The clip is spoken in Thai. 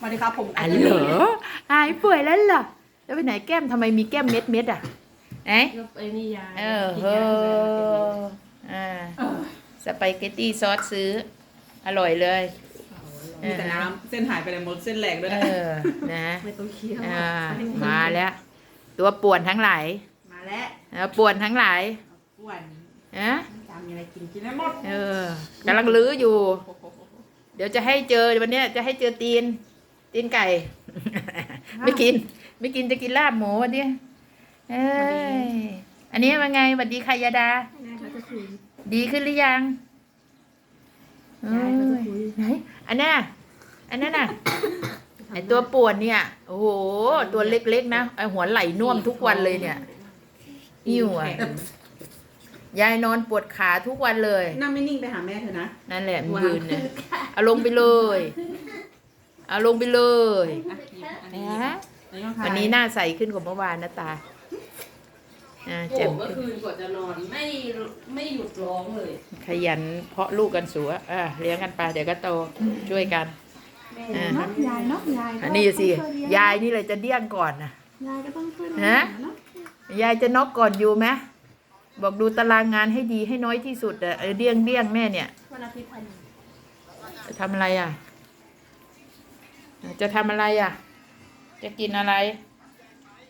สวัสดีครับผมอันเหรอหายป่วยแล้วเหรอแล้วไปไหนแก้มทำไมมีแก้มเม็ดเม็ดๆอะไหนก็ไอ้นี่ยาเออกินเฮ้ยาเลยออ่าเออสไปเกตตี้ซอสซื้อ อร่อยเลยมีแต่น้ำเส้นหายไปเลยหมดเส้นแหลกด้วยเอนะอนะไม่ต้องเคี้ยวอ่ามาแล้ว ตัวป่วนทั้งหลายมาแล้วเออป่วนทั้งหลายอ้วนนะจำมีอะไรกินกินได้หมดเออกำลังลื้ออยู่ เดี๋ยวจะให้เจอวันเนี้ยจะให้เจอตีน ตีนไก่ ไม่กิน ไม่กินจะกินลาบหมูวันเนี้ยเอ้ยอันนี้ว่าไงสวัสดีค่ะยาดา เขาจะคุยดีขึ้นหรือยังเอ้ยายเขาจะยคุยไหนอันน่ะอันนั้นน่ะไอตัวป่วนเนี่ย โอ้โห ตัวเล็กๆนะไอหัวไหล่น่วมทุกวันเลยเนี่ยหิวอะยายนอนปวดขาทุกวันเลย นั่งไม่นิ่งไปหาแม่เธอนะ นั่นแหละมันยืนเนี่ยเอาลงไปเลย เอาลงไปเลยอะอันนี้นะอันนี้ต้องทาวันนี้หน้าใสขึ้นกว่าเมื่อวานนะตาอ่าโอ้แจ่มเมื่อขึ้นคืนกว่าจะนอนไม่ไม่หยุดร้องเลย ขยันเพาะลูกกันสัวอ่าเลี้ยงกันไปเดี๋ยวก็โตช่วยกันอ่าเนาะยายเนาะยายก็อันนี้สิต้องช่วเลี้งยายนี่เลยจะเดี้ยงก่อนนะยายก็ต้องช่วยฮะเนาะยายจะนอกก่อนอยู่ไหมบอกดูตารางงานให้ดีให้น้อยที่สุดอะเออเดี้ยงเดี้ยงแม่เนี่ยวันอาทิตย์พันจะทำอะไรอะ จะทำอะไรอะ จะกินอะไร